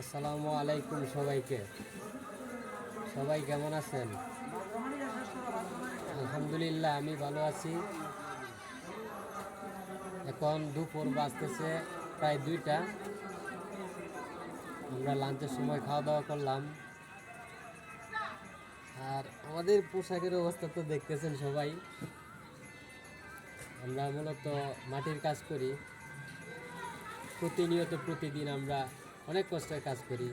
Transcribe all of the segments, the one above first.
আসসালামু আলাইকুম সবাইকে। সবাই কেমন আছেন? আলহামদুলিল্লাহ, আমি ভালো আছি। এখন দুপুর বাজতেছে প্রায় দুইটা। আমরা লাঞ্চের সময় খাওয়া দাওয়া করলাম। আর আমাদের পোশাকের অবস্থা তো দেখতেছেন সবাই। আমরা মূলত মাটির কাজ করি। প্রতিনিয়ত প্রতিদিন আমরা অনেক কষ্টের কাজ করি।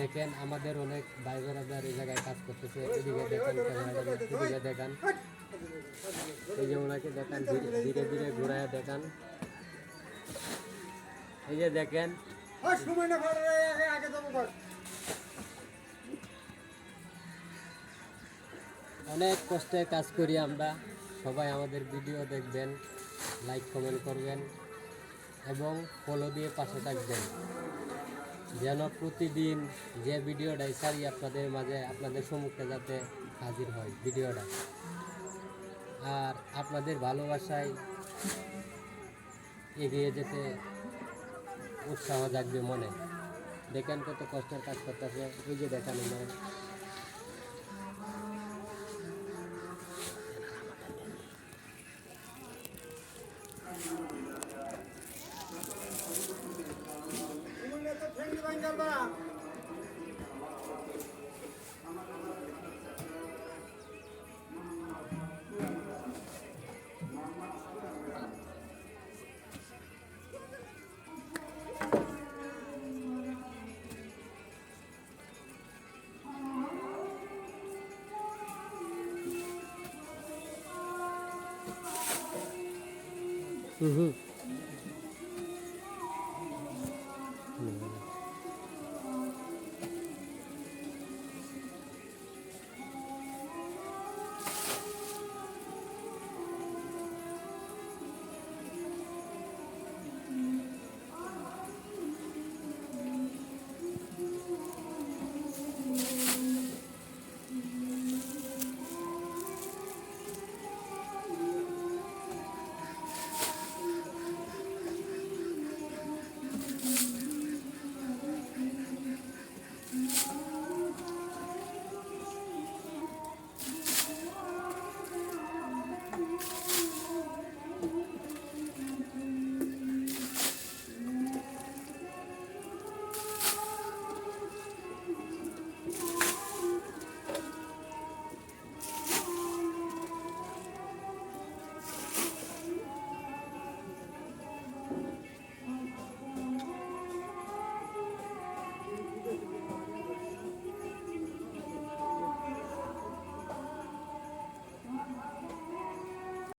দেখেন আমাদের অনেক ভাই বোনাদার এই জায়গায় কাজ করতেছে। এদিকে দেখেন এদিকে দেখান। এই যে ওনাকে দেখান ধীরে ধীরে ধীরে ঘোরায় দেখান। এই যে দেখেন। অনেক কষ্টে কাজ করি আমরা। সবাই আমাদের ভিডিও দেখবেন লাইক কমেন্ট করবেন। এবং ফলো দিয়ে পাশে থাকবেন। যেন প্রতিদিন যে ভিডিওটাই সারি আপনাদের মাঝে, আপনাদের সম্মুখে যাতে হাজির হয় ভিডিওটা। আর আপনাদের ভালোবাসায় এগিয়ে যেতে উৎসাহ জাগবে মনে। দেখেন কত কষ্টের কাজ করতেছে। এই যে দেখানো আমার 嗯哼。